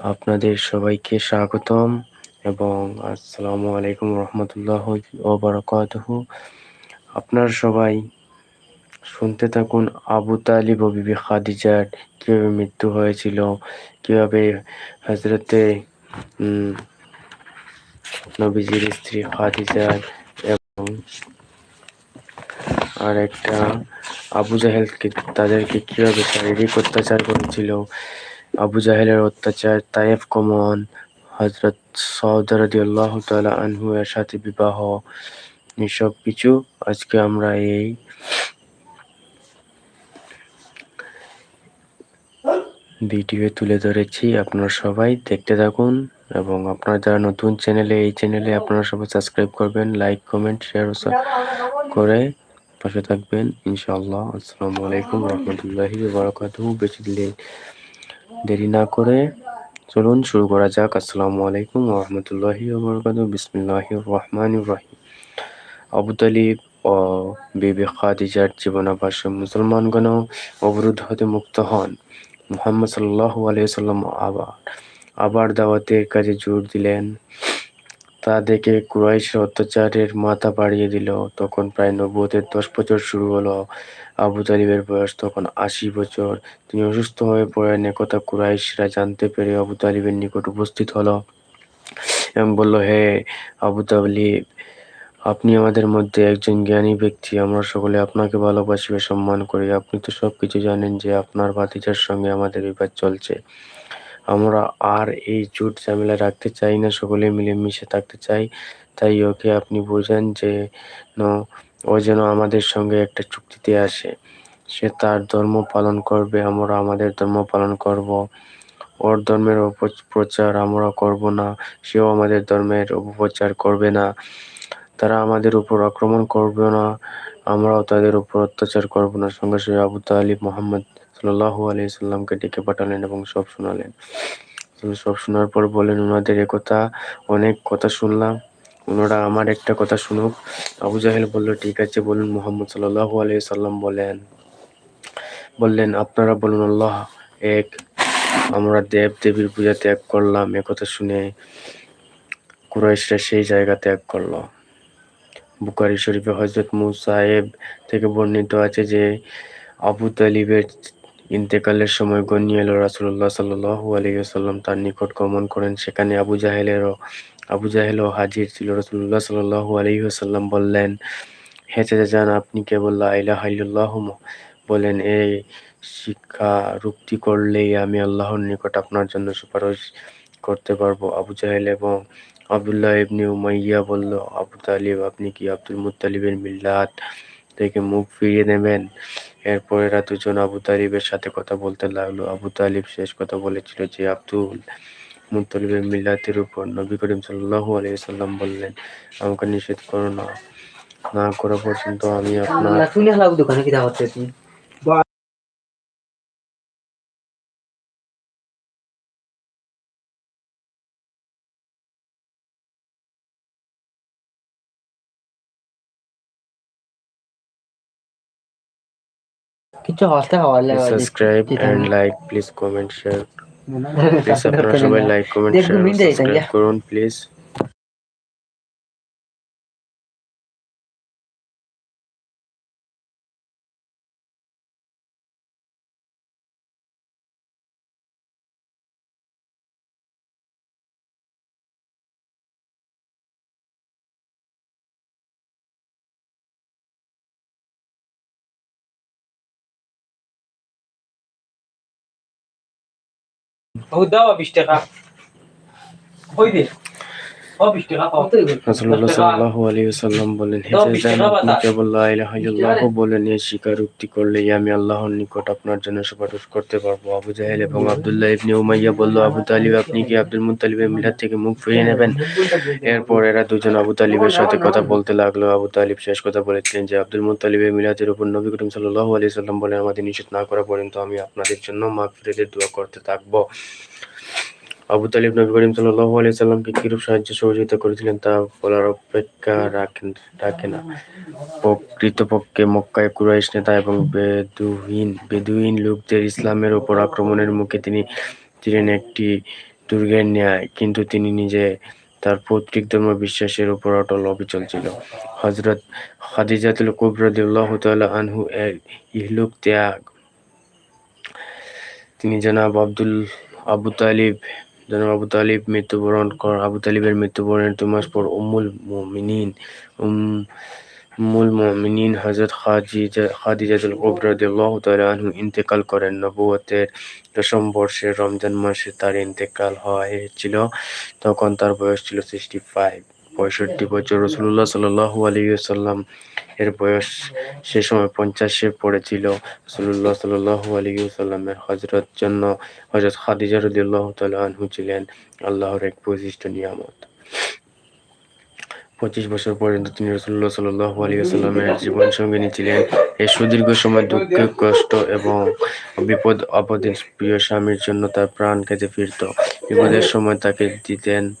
আপনাদের সবাইকে স্বাগতম এবং আসসালামু আলাইকুম রহমতুল্লাহ বারাকাতুহু। আপনারা সবাই শুনতে থাকুন আবু তালিব ও বিবি খাদিজার কীভাবে মৃত্যু হয়েছিল, কীভাবে হজরতে নবীজির স্ত্রী খাদিজার এবং আর একটা আবু জাহেলকে তাদেরকে কীভাবে শারীরিক অত্যাচার করেছিল আবু জাহেলের অত্যাচার, তায়েফ কমন হজরত সৌদ আল্লাহ তালা আনহু এর সাথে বিবাহ, এসব কিছু আজকে আমরা এই ভিডিও তুলে ধরেছি। আপনারা সবাই দেখতে থাকুন এবং আপনারা যারা নতুন চ্যানেলে, এই চ্যানেলে আপনারা সবাই সাবস্ক্রাইব করবেন, লাইক, কমেন্ট, শেয়ার করে পাশে থাকবেন। ইনশাআল্লাহ। আসসালামু আলাইকুম রহমতুল্লাহি বেশি দেরি না করে চলুন শুরু করা যাক। আসসালামু আলাইকুম রহমতুল্লাহি বারাকাতুহু। বিসমিল্লাহির রহমানির রহিম। আবু তালিব ও বিবি খাদিজার জীবনাভাষ্য মুসলমানগণ অবরোধ হতে মুক্ত হন। মুহাম্মদ সাল্লাহ আলাইহি সাল্লাম আবার আবার দাওয়াতের কাজে জোর দিলেন। তা দেখে কুরাইশের অত্যাচারের মাথা বাড়িয়ে দিল। তখন প্রায় নব্বতের দশ বছর শুরু হলো আবু তালিবের বয়স। তখন আশি বছর। তিনি অসুস্থ হয়ে পড়েন। একথা কুরাইশরা জানতে পেরে আবু তালিবের নিকট উপস্থিত হলো। এবং বলল, হে আবু তালিব, আপনি আমাদের মধ্যে একজন জ্ঞানী ব্যক্তি। আমরা সকলে আপনাকে ভালোবাসি সম্মান করি। আপনি তো সবকিছু জানেন যে আপনার ভাতিজার সঙ্গে আমাদের বিবাদ চলছে। আমরা আর এই জুট ঝামেলা রাখতে চাই না, সকলে মিলে মিশে থাকতে চাই। তাই ওকে আপনি বোঝান যে ও যেন আমাদের সঙ্গে একটা চুক্তিতে আসে। সে তার ধর্ম পালন করবে, আমরা আমাদের ধর্ম পালন করব। ওর ধর্মের অপপ্রচার আমরা করব না, সেও আমাদের ধর্মের অপপ্রচার করবে না। তারা আমাদের উপর আক্রমণ করবে না, আমরাও তাদের উপর অত্যাচার করব না। সঙ্গে সঙ্গে আবু তালিব মোহাম্মদ সাল্লাহু আলিয়া সাল্লামকে ডেকে পাঠালেন এবং সব শোনালেন। সব শোনার পর বলেন ওনাদের একথা অনেক কথা শুনলাম। ওনারা আমার একটা কথা শুনুক। আবু জাহেল বলল, ঠিক আছে। বলুন, মোহাম্মদ সাল্লাহু আলিয়া সাল্লাম বলেন, বললেন, আপনারা বলুন, আল্লাহ এক, আমরা দেব দেবীর পূজা ত্যাগ করলাম একথা শুনে কুরাইশরা সেই জায়গা ত্যাগ করল। বুকারি শরীফে হজরত মুসাহেব থেকে বর্ণিত আছে যে, আবু তালিবের ইন্তেকালের সময় গণ্য এলো রাসুল্লাহ সাল্লু তার নিকট গমন করেন। সেখানে আবু জাহেলেরও আবু জাহেলও হাজির ছিল। রসুল্লাহ সাল্লু আলহিহাসাল্লাম বললেন, হে চাচা যান আপনি কেবল আইলাহ বলেন, এই শিক্ষা রুক্তি করলেই আমি আল্লাহর নিকট আপনার জন্য সুপারিশ করতে পারব। আবু জাহেল এবং আবদুল্লাহ ইবনে উমাইয়া বলল, আবু তালিব, আপনি কি আব্দুল মুতালিবের মিল্লাত থেকে মুখ ফিরিয়ে নেবেন। এরপর এরা দুজন আবু তালিবের সাথে কথা বলতে লাগল। আবু তালিব শেষ কথা বলেছিল যে, আব্দুল মুতলিবের মিল্লাতের উপর নবী করিম সাল্লাহু আলি সাল্লাম বললেন, আমাকে নিষেধ করো না। না করা পর্যন্ত আমি আপনার কিছু হতে হলে subscribe and like please comment share please আপনারা সবাই লাইক কমেন্ট শেয়ার সাবস্ক্রাইব করুন প্লিজ দাও বিশ টাকা। হই বলেন বলেন মুখ ফিরিয়ে নেবেন? এরপর এরা দুজন আবু তালিবের সাথে কথা বলতে লাগল। আবু তালিব শেষ কথা বলেছিলেন যে, আব্দুল মুতালিবের মিলাদের উপর নবী করিম সাল্লাহ আলি সাল্লাম বলে আমাদের নিষেধ না করা পর্যন্ত আমি আপনাদের জন্য মাগফিরাতের দোয়া করতে থাকব। আবু তালিব নবী করিম সাল্লাল্লাহু আলাইহি সাল্লামকে কিরূপ সাহায্য সহযোগিতা করেছিলেন তা বলার অপেক্ষা রাখেন, রাখে না। প্রকৃতপক্ষে মক্কায় কুরাইশ নেতা এবং বেদুইন বেদুইন লোকদের ইসলামের উপর আক্রমণের মুখে তিনি ছিলেন একটি দুর্গের ন্যায়, কিন্তু তিনি নিজে তার পৈতৃক ধর্ম বিশ্বাসের উপর অটল অবিচল ছিল। হজরত খাদিজাতুল কুবরা রাদিয়াল্লাহু তাআলা আনহু এর ইহলুক ত্যাগ। তিনি জনাব আব্দুল, আবু তালিব জনাব আবু তালিব মৃত্যুবরণ কর, আবু তালিবের মৃত্যুবরণের দু মাস পর উম্মুল মুমিনিন উম ইন্তেকাল করেন। নবুয়তের দশম বর্ষের রমজান মাসে তার ইন্তেকাল হয়েছিল তখন তার বয়স ছিল সিক্সটি ফাইভ পঁয়ষট্টি বছর। রসুল্লাহ সাল্লাল্লাহু আলাইহি ওয়াসাল্লাম এর বয়স সে সময় পঞ্চাশে পড়েছিল। রসুল্লাহ সাল্লাল্লাহু আলাইহি ওয়াসাল্লামের হজরত জন্য হজরত খাদিজা রাদিয়াল্লাহু তাআলা আনহু ছিলেন আল্লাহর এক বৈশিষ্ট্য নিয়ামত। পঁচিশ বছর পর্যন্ত তিনি রসুল্লাহ সাল্লাহ আলী আসাল্লামের জীবন সঙ্গিনী ছিলেন। এই সুদীর্ঘ সময় দুঃখ, কষ্ট এবং বিপদ আপদের প্রিয় স্বামীর জন্য তার প্রাণ কেঁদে ফিরত। বিপদের সময় তাকে দিতেন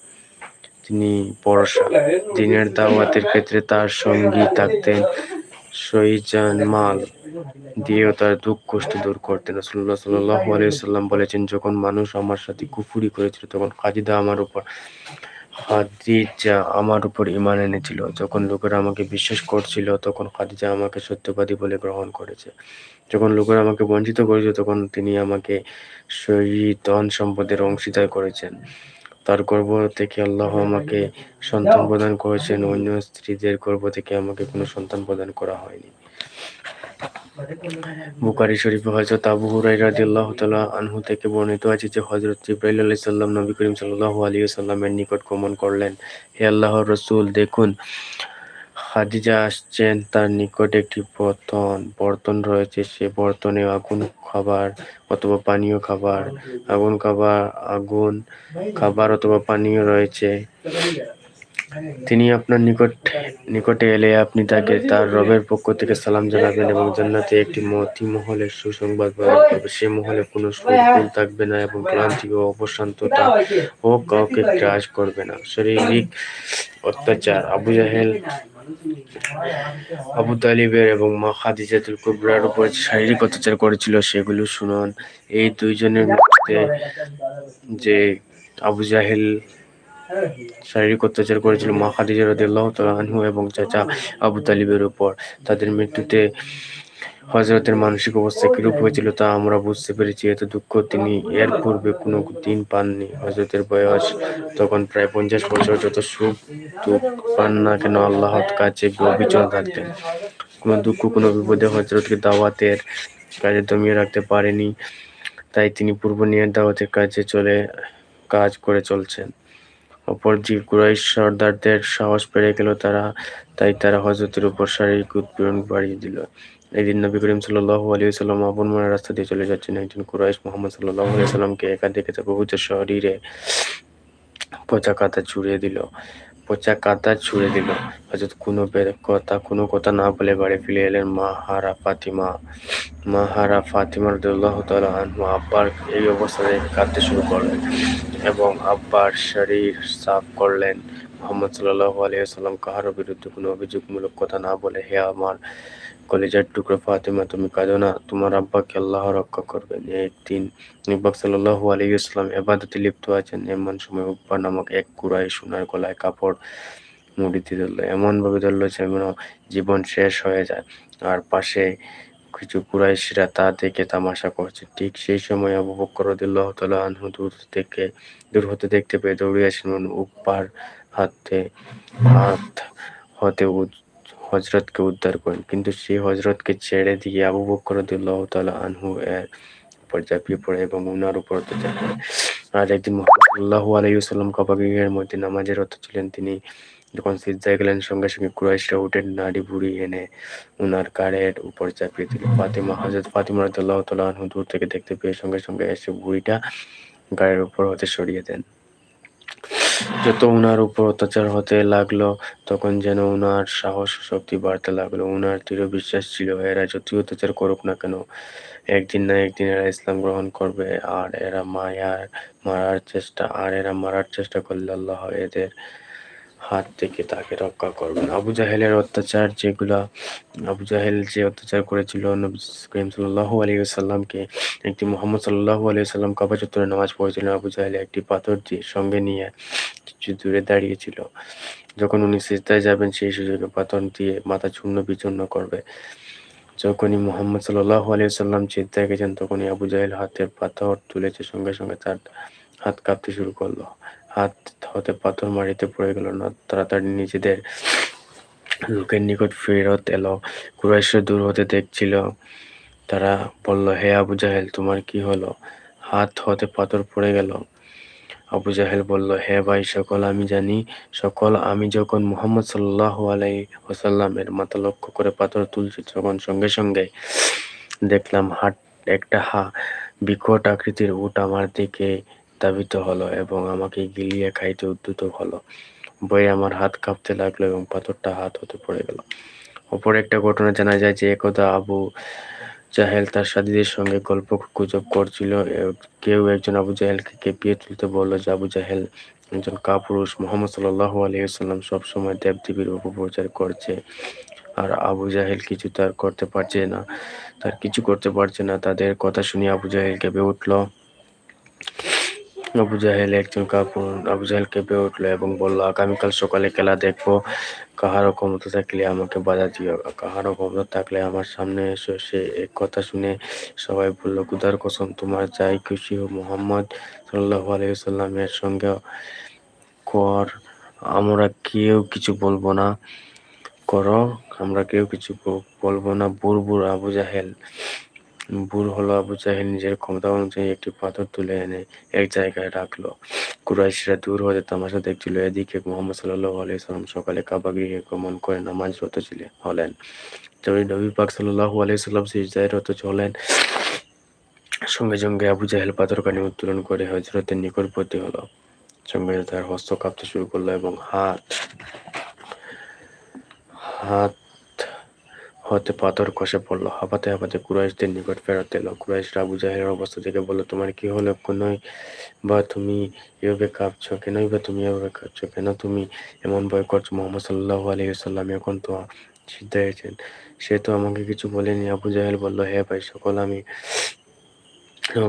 তিনি ভরসা দিনের দাওয়াতের ক্ষেত্রে তার সঙ্গী থাকতেন। সইজান মাল দিয়েও তার দুঃখ, কষ্ট দূর করতেন। রসুল্লাহ সাল্লাহ আলিয়া সাল্লাম বলেছেন, যখন মানুষ আমার সাথে কুফুরি করেছিল, তখন খাজিদা আমার উপর, খাদিজা আমার উপর ইমান এনেছিল। যখন লোকেরা আমাকে বিশ্বাস করছিল, তখন খাদিজা আমাকে সত্যবাদী বলে গ্রহণ করেছে। যখন লোকেরা আমাকে বঞ্চিত করেছে তখন তিনি আমাকে শহীদ ধন সম্পদের অংশীদার করেছেন। তার গর্ভ থেকে আল্লাহ আমাকে সন্তান প্রদান করেছেন, অন্য স্ত্রীদের গর্ভ থেকে আমাকে কোনো সন্তান প্রদান করা হয়নি। বুকারি শরীফ হজরত আবু হুরাই রাদিয়াল্লাহু তাআলা আনহু থেকে বর্ণিত আছে যে, হযরত জিব্রাইল আলাইহিস সালাম নবী করিম সাল্লাল্লাহু আলাইহি ওয়াসাল্লামের নিকট গমন করলেন। হে আল্লাহর রাসূল, দেখুন খাদিজা আসছেন, তার নিকট একটি বর্তন বর্তন রয়েছে। সে বর্তনে আগুন খাবার অথবা পানীয় খাবার, আগুন খাবার আগুন খাবার অথবা পানীয় রয়েছে। তিনি আপনার নিকট, নিকটে এলে আপনি তাকে তার রবের পক্ষ থেকে সালাম জানাবেন এবং জান্নাতে একটি মতি মহলের সুসংবাদ প্রদান করবে সে মহলে কোনো সুরকুল থাকবে না এবং ক্লান্তি ও অবসান্ততা ও কাউকে গ্রাস করবে না। শারীরিক অত্যাচার, আবু জাহেল আবু তালিবের এবং মা খাদিজাতুল কুবরার উপর শারীরিক অত্যাচার করেছিল সেগুলো শুনুন। এই দুইজনের মধ্যে যে আবু জাহেল শারীরিক অত্যাচার করেছিল মা খাদিজা রাদিয়াল্লাহু তাআলা আনহু এবং চাচা আবু তালিবের উপর, তাদের মৃত্যুতে হযরতের মানসিক অবস্থা কিরূপ হয়েছিল তা আমরা বুঝতে পেরেছি। এত দুঃখ তিনি এর পূর্বে কোনো দিন পাননি। হযরতের বয়স তখন প্রায় পঞ্চাশ বছর। যত সুখ দুঃখ পান না কেন আল্লাহর কাছে অবিচল থাকতেন। কোনো দুঃখ, কোনো বিপদে হজরতকে দাওয়াতের কাজে দমিয়ে রাখতে পারেনি। তাই তিনি পূর্ব নিয়ত দাওয়াতের কাজে চলে, কাজ করে চলছেন। অপর যে কুরাইশ সর্দারদের সাহস বেড়ে গেল তারা। তাই তারা হজরতের উপর শারীরিক উৎপীড়ন বাড়িয়ে দিল। একদিন নবী করিম সাল্লাল্লাহু আলাইহি সাল্লাম আপন মনের রাস্তা দিয়ে চলে যাচ্ছেন। একজন কুরাইশ মোহাম্মদ সাল্লাল্লাহু আলাইহি সাল্লামকে একা দেখে তার পবিত্র শরীরে পচা কাতা ছুড়ে দিল। পচা কাতা ছুড়ে দিল। হযরত কোনো কথা কোনো কথা না বলে বাড়ি ফিরে এলেন মা হারা ফাতিমা। মা হারা ফাতিমা রাদিয়াল্লাহু তাআলা আনহু আব্বার এই অবস্থা দেখে কাঁদতে শুরু করলেন এবং আব্বার শরীর সাফ করলেন। মোহাম্মদ সাল্লাল্লাহু আলাইহি সাল্লাম কাহারও বিরুদ্ধে কোনো অভিযোগমূলক কথা না বলে, হে আমার কলেজার টুকরো ফাতিমা, তুমি কাঁদো না। তোমার আব্বাকে আল্লাহ রক্ষা করবেন একদিন নিবাক সাল্লাল্লাহু আলাইহি সাল্লাম এবাদতে লিপ্ত আছেন। এমন সময় উব্বা নামক এক কুরাই সোনার গলায় কাপড় মুড়িতে ধরলো। এমন ভাবে ধরলো যেন জীবন শেষ হয়ে যায়। আর পাশে কিছু কুরাইশরা তা দেখে তামাশা করছে। ঠিক সেই সময় আবু বকর রাদিয়াল্লাহু আনহু দূর থেকে, দূর হতে দেখতে পেয়ে দৌড়ে আসেন উব্বার হাতে, হাত হতে হজরতকে উদ্ধার করেন। কিন্তু সেই হজরতকে ছেড়ে দিয়ে আবু বকর আনহু এর উপর ঝাঁপিয়ে পড়ে এবং উনার উপর করে। আর একদিন মুহাম্মদ আলাইহি ওয়াসাল্লাম মধ্যে রত ছিলেন। তিনি যখন সিজদায় গেলেন, সঙ্গে সঙ্গে কুরাইশরা উঠে নাড়ি বুড়ি এনে উনার কারের উপর চাপিয়ে দিল ফাতিমা, হযরত ফাতিমা রাদিয়াল্লাহু তাআলা আনহু দূর থেকে দেখতে পেয়ে সঙ্গে সঙ্গে এসে বুড়িটা গায়ের উপর হতে সরিয়ে দেন। যত উনার উপর অত্যাচার হতে লাগল, তখন যেন উনার সাহস শক্তি বাড়তে লাগল। উনার দৃঢ় বিশ্বাস ছিল, এরা যতই অত্যাচার করুক না কেন, একদিন না একদিন এরা ইসলাম গ্রহণ করবে। আর এরা মায়ার, মারার চেষ্টা, আর এরা মারার চেষ্টা করলে আল্লাহ এদের হাত থেকে তাকে রক্ষা করবেন। আবু জাহেলের অত্যাচার যেগুলা, আবু জাহেল যে অত্যাচার করেছিল করিম সাল্লাল্লাহু আলাইহি সাল্লামকে একটি মোহাম্মদ সাল্লাল্লাহু আলাইহি সাল্লাম কাবা চত্বরে নামাজ পড়েছিলেন আবু জাহেল একটি পাথর দিয়ে সঙ্গে নিয়ে কিছু দূরে দাঁড়িয়েছিল। যখন উনি সিজদায় যাবেন, সেই সুযোগে পাথর দিয়ে মাথা চূর্ণ বিচূর্ণ করবে। যখনই মোহাম্মদ সাল্লাল্লাহু আলাইহি সাল্লাম সিজদায় গেছেন, তখনই আবু জাহেল হাতে পাথর তুলেছে, সঙ্গে সঙ্গে তার হাত কাঁপতে শুরু করল। হাত হতে পাথর মাটিতে পড়ে গেল না, তাড়াতাড়ি নিজেদের লোকের নিকট ফেরত এলো। কুরাইশরা দূর হতে দেখছিল। তারা বলল, হে আবু জাহেল, তোমার কি হলো? হাত হতে পাথর পড়ে গেল? আবু জাহেল বলল, হে ভাই, সকল আমি জানি। সকল আমি যখন মুহাম্মদ সাল্লাল্লাহু আলাইহি ওয়াসাল্লামের মাথা লক্ষ্য করে পাথর তুলছি, তখন সঙ্গে সঙ্গে দেখলাম হাট, একটা হা, বিকট আকৃতির উট আমার দিকে ধাবিত হলো এবং আমাকে গিলিয়ে খাইতে উদ্যত হলো। বয়ে আমার হাত কাঁপতে লাগল এবং পাথরটা হাত হতে পড়ে গেল। অপর একটা ঘটনা জানা যায় যে একদা আবু জাহেল তার সাথীদের সঙ্গে গল্প গুজব করছিল। কেউ একজন আবু জাহেলকে কেঁপিয়ে তুলতে বলল যে, আবু জাহেল একজন কাপুরুষ। মোহাম্মদ সাল্লাল্লাহু আলাইহি সাল্লাম সবসময় দেবদেবীর অপপ্রচার করছে আর আবু জাহেল কিছু তার করতে পারছে না। তার কিছু করতে পারছে না। তাদের কথা শুনে আবু জাহেল কেঁপে উঠল। আবু জাহেল একজন কাপুর। আবু জাহেল কেঁপে উঠল এবং বলল, আগামীকাল সকালে খেলা দেখব। কাহারও ক্ষমতা থাকলে আমাকে বাধা দিও। কাহারও ক্ষমতা থাকলে আমার সামনে এসো। সে এক কথা শুনে সবাই বলল, খুদার কসম, তোমার যাই খুশি হো মোহাম্মদ সাল্লাল্লাহু আলাইহি সাল্লামের সঙ্গে কর। আমরা কেউ কিছু বলব না। করো, আমরা কেউ কিছু বলব না। বুর বুর আবু জাহেল বুর হলো আবু জাহেল নিজের ক্ষমতা অনুযায়ী একটি পাথর তুলে এনে এক জায়গায় রাখল। কুরাইশরা দূর হতে তামাশা দেখছিল, এদিকে মোহাম্মদ সাল্লাল্লাহু আলাইহি সাল্লাম সকালে কাবা গৃহে গমন করে নামাজরত ছিলেন, হলেন। তবে নবী পাক সাল্লাল্লাহু আলাইহি সাল্লাম সিজদায় রত হলেন সঙ্গে সঙ্গে আবু জাহেল পাথরখানি উত্তোলন করে হজরতের নিকটবর্তী হলো। সঙ্গে তার হস্ত কাঁপতে শুরু করল এবং হাত হাত হতে পাথর খসে পড়ল। হাঁপাতে হাঁপাতে কুরাইশদের নিকট ফেরত এলো। কুরাইশরা আবু অবস্থা দেখে বলল, তোমার কি হলো? কোনই বা তুমি এভাবে কাঁপছো কেনই বা তুমি এভাবে কাঁপছো কেন? তুমি এমন ভয় করছ? মোহাম্মদ সাল্লাল্লাহু আলাইহি সাল্লাম এখন তো সিদ্ধ হয়েছেন। সে তো আমাকে কিছু বলেনি। আবু জাহেল বলল হে ভাই, সকল আমি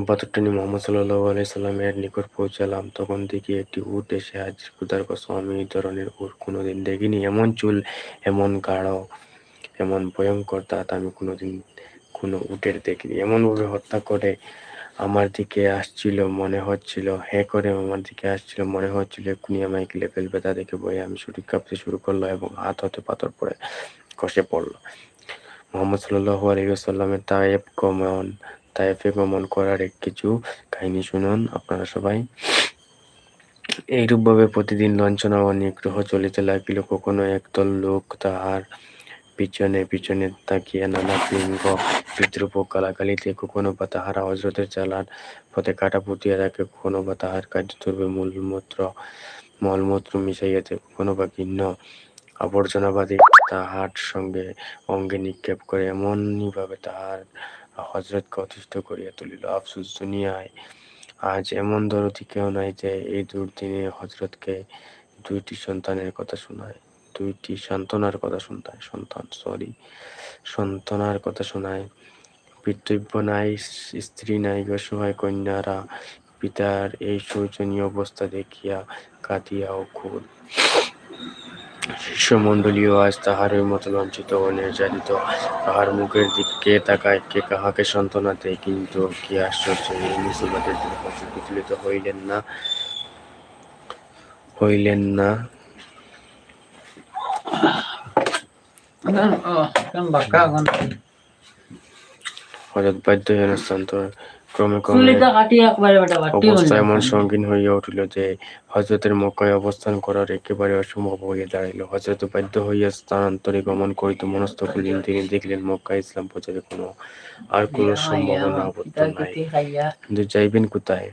পাথরটা নিয়ে মোহাম্মদ সাল্লাল্লাহু আলাইহি সাল্লামের নিকট পৌঁছালাম। তখন দেখি একটি উট এসে হাজির। খুদার কসম, আমি এই ধরনের উট কোনোদিন দেখিনি। এমন চুল, এমন গাঢ় এমন ভয়ঙ্কর দাঁত আমি কোনোদিন কোনো উটের দেখিনি। এমনভাবে হত্যা করে আমার দিকে আসছিল, মনে হচ্ছিল, হে করে আমার দিকে আসছিল, মনে হচ্ছিল এক্ষুনি আমায় গিলে ফেলবে তা দেখে বয়ে আমি শরীর কাঁপতে শুরু করল এবং হাত হতে পাথর পড়ে খসে পড়ল। মোহাম্মদ সাল্লাল্লাহু আলাইহি ওয়াসাল্লামের তায়েব গমন, তায়েফে গমন করার এক কিছু কাহিনী শুনুন আপনারা সবাই। এইরূপভাবে প্রতিদিন লাঞ্ছনা ও নিগ্রহ চলিতে লাগিল, কখনো একদল লোক তাহার পিছনে পিছনে তাকিয়া নানা লিঙ্গ বিদ্রুপ ও গালাগালিতে কখনো বা তাহারা হজরতের চালার পথে কাটা পুঁতিয়া রাখে কখনো বা তাহার কার্যদ্রব্যে মূলমূত্র, মলমূত্র মিশাইয়াতে কখনো বা ঘিন্ন আবর্জনাবাদী তাহার সঙ্গে অঙ্গে নিক্ষেপ করে এমনইভাবে তাহার হজরতকে অতিষ্ঠ করিয়া তুলিল। আফসুস দুনিয়ায়, আজ এমন দরদি কেউ নাই যে এই দুর্দিনে হজরতকে দুইটি সন্তানের কথা শোনায়। দুইটি সান্ত্বনার কথা শুনতায় সন্তান সরি সন্তানার কথা শোনায়। পিতৃব্য নাই, স্ত্রী নাই অসহায় কন্যারা, পিতার এই শোচনীয় অবস্থা দেখিয়া কাঁদিয়া ও খুদ শিষ্যমণ্ডলীও আজ তাহারই মতো লাঞ্ছিত ও নির্যাতিত। তাহার মুখের দিকে কে তাকায় কে কাহাকে সান্ত্বনা দেয়, কিন্তু কি আশ্চর্য, এই মুসিবতের দিনে হজরত বিচলিত হইলেন না হইলেন না। হঠাৎ বাধ্য হইলেন স্থানান্তর ক্রমে ক্রমে অবস্থা এমন সঙ্গীন হইয়া উঠিল যে হজরতের মক্কায় অবস্থান করার একেবারে অসম্ভব হইয়া দাঁড়াইল। হজরত বাধ্য হইয়া স্থানান্তরে গমন করিতে মনস্থ করিলেন তিনি দেখলেন মক্কা ইসলাম প্রচারে কোনো আর কোনো সম্ভাবনা নাই। কিন্তু যাইবেন কোথায়?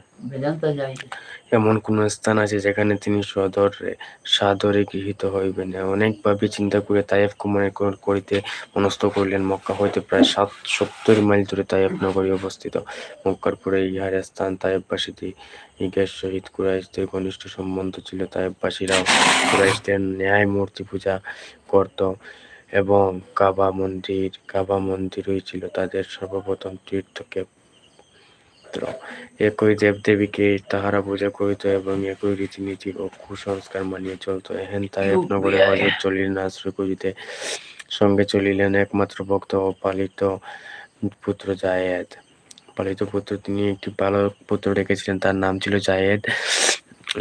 এমন কোন স্থান আছে যেখানে তিনি সদরে, সাদরে গৃহীত হইবেন? অনেকভাবে চিন্তা করে তায়েফ কুমারে করিতে মনস্থ করিলেন। মক্কা হইতে প্রায় সাত সত্তর মাইল দূরে তায়েফ নগরী অবস্থিত। মক্কার পরে ইহার স্থান তায়েফবাসীতে ইগের সহিত কুরাইশদের ঘনিষ্ঠ সম্বন্ধ ছিল। তায়েফবাসীরাও কুরাইশদের ন্যায় মূর্তি পূজা করত এবং কাবা মন্দির, কাবা মন্দিরই ছিল তাদের সর্বপ্রথম তীর্থক্ষেত্র একই দেবদেবীকে তাহারা পূজা করিত এবং একই রীতিনীতি ও কুসংস্কার মানিয়া চলত। এহেন তায়েব নগরে হজরত চলিলেন আশ্রয় করিতে সঙ্গে চলিলেন একমাত্র ভক্ত ও পালিত পুত্র জায়েদ। পালিত পুত্র তিনি একটি বালক পুত্র রেখেছিলেন তার নাম ছিল জায়েদ।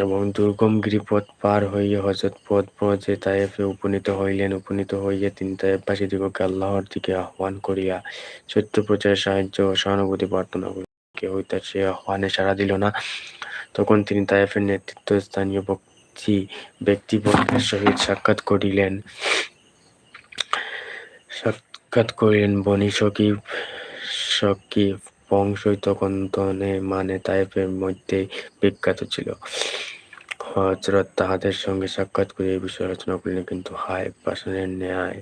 এবং দুর্গম গিরিপথ পার হইয়া হজরত পদ পথে তায়েফে উপনীত হইলেন। উপনীত হইয়া তিনি তায়েফবাসীদিগকে আল্লাহর দিকে আহ্বান করিয়া সত্য প্রচারের সাহায্য ও সহানুভূতি প্রার্থনা করিলেন। কেউ তার সে আহ্বানে সাড়া দিল না। তখন তিনি তায়েফের নেতৃত্ব স্থানীয় ব্যক্তি ব্যক্তিবর্গের সহিত সাক্ষাৎ করিলেন। সাক্ষাৎ করিলেন বনি সকিব সকিব বংশই তখন তনে মানে তায়েফের মধ্যে বিখ্যাত ছিল। হজরত তাহাদের সঙ্গে সাক্ষাৎ করে এই বিষয়ে আলোচনা করিলেন, কিন্তু হায় পাষাণের ন্যায়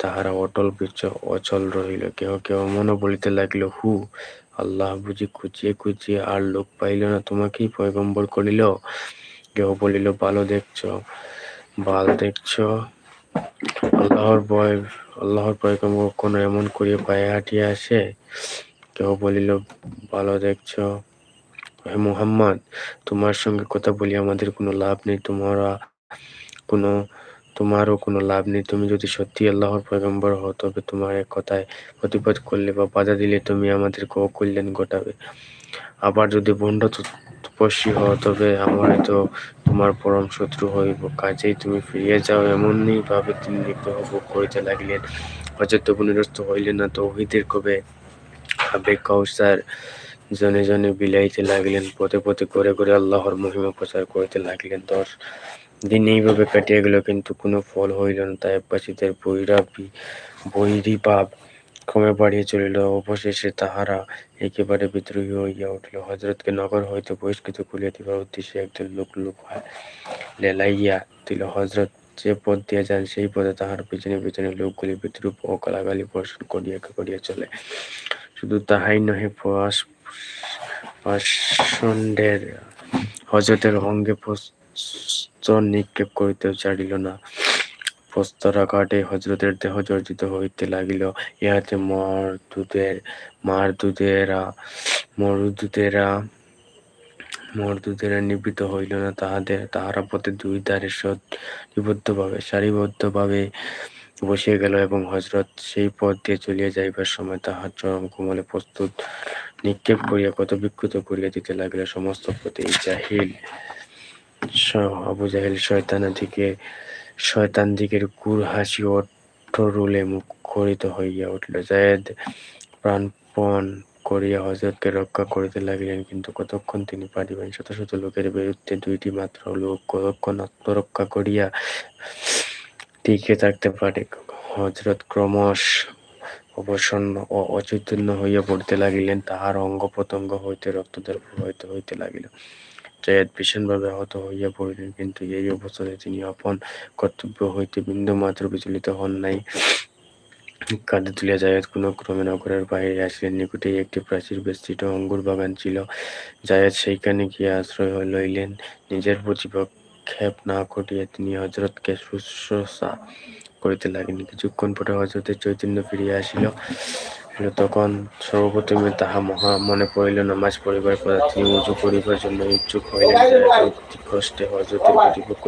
তাহারা অটল বৃক্ষ অচল রহিল। কেহ কেহ মনে বলিতে লাগিল, হু আল্লাহ বুঝি খুঁজিয়ে খুঁজিয়ে আর লোক পাইল না, তোমাকেই পয়গম্বর করিল। কেহ বলিল ভালো দেখছ, বাল দেখছ। আল্লাহর ভয়, আল্লাহর পয়গম্বর কোনো এমন করিয়া পায়ে হাঁটিয়া আসে? কেউ বলিল ভালো দেখছ। হে মুহাম্মদ, তোমার সঙ্গে কথা বলি আমাদের কোনো লাভ নেই, তোমরা কোনো তোমারও কোনো লাভ নেই। তুমি যদি সত্যি আল্লাহর পয়গম্বর হও, তবে তোমার এক কথায় প্রতিবাদ করলে বা বাধা দিলে তুমি আমাদের কল্যাণ ঘটাবে। আবার যদি ভণ্ড তপস্বী হও, তবে আমার তো তোমার পরম শত্রু হইব। কাজেই তুমি ফিরিয়ে যাও, এমনই ভাবে তিনি নিগ্রহ ভোগ করিতে লাগিলেন। তবু নিরস্ত হইলেন না, তৌহিদের কবে আবেগ কৌসার জনে জনে বিলাইতে লাগলেন। পথে পথে করে করে আল্লাহর মহিমা প্রচার করিতে লাগলেন। দশ দিন এইভাবে কাটিয়া গেল কিন্তু কোনো ফল হইল না। তাই আব্বাসীদের বৈরাবী বৈরী ভাব ক্রমে বাড়িয়ে চলিল। অবশেষে তাহারা একেবারে বিদ্রোহী হইয়া উঠিল। হজরতকে নগর হইতে বহিষ্কৃত করিয়া দিবার উদ্দেশ্যে একজন লোক লোক লেলাইয়া দিল। হজরত যে পথ দিয়ে যান সেই পথে তাহার পিছনে পিছনে লোকগুলি বিদ্রুপ ও গালাগালি বর্ষণ করিয়া করিয়া চলে। শুধু তাহাই নহে পাষণ্ডের হজরতের অঙ্গে নিক্ষেপ করিতেও ছাড়িল না। প্রস্তরাঘাটে হজরতের দেহ জর্জিত হইতে লাগিল। ইহাতে মরদুদের মারদুদেরা মরুদুদেরা মরদুদেরা নিবৃত হইল না। তাহাদের তাহারা পথে দুই ধারে সারিবদ্ধভাবে সারিবদ্ধভাবে বসিয়া গেল এবং হজরত সেই পথ দিয়ে চলিয়া যাইবার সময় তাহার চরম কোমলে প্রস্তুত নিক্ষেপ করিয়া কত বিক্ষুত করিয়া দিতে লাগিল সমস্ত পথে জাহিল। আবু জাহিল শয়তানা দিকে, শয়তান দিকের কুর হাসি অট্টরুলে মুখরিত হইয়া উঠিল। জায়েদ প্রাণপণ করিয়া হজরতকে রক্ষা করিতে লাগিলেন, কিন্তু কতক্ষণ তিনি পারিবেন? শত শত লোকের বিরুদ্ধে দুইটি মাত্র লোক কতক্ষণ আত্মরক্ষা করিয়া টিকে থাকতে পারে? হজরত ক্রমশ অবসন্ন ও অচৈতন্য হইয়া পড়িতে লাগিলেন। তাহার অঙ্গ প্রত্যঙ্গ হইতে রক্তদ্বার প্রবাহিত হইতে লাগিল। জায়েদ ভীষণভাবে আহত হইয়া পড়িলেন, কিন্তু এই অবস্থায় তিনি আপন কর্তব্য হইতে বিন্দু মাত্র বিচলিত হন নাই। কাঁধে তুলিয়া জায়েদ কোনো ক্রমে নগরের বাহিরে আসিলেন। নিকটেই একটি প্রাচীর বেষ্টিত অঙ্গুর বাগান ছিল। জায়েদ সেইখানে গিয়া আশ্রয় লইলেন। নিজের প্রতিপক্ষেপ না করিয়া তিনি হজরতকে শুশ্রূষা করিতে লাগিলেন। কিছুক্ষণ পরে হজরতের চৈতন্য ফিরিয়া আসিল। তখন সর্বপ্রথমে তাহা মহা মনে পড়িল, নামাজ পড়িবার পর তিনি উজু করিবার জন্য ইচ্ছুক হইলেন কষ্টে হজরতের প্রতিপক্ষ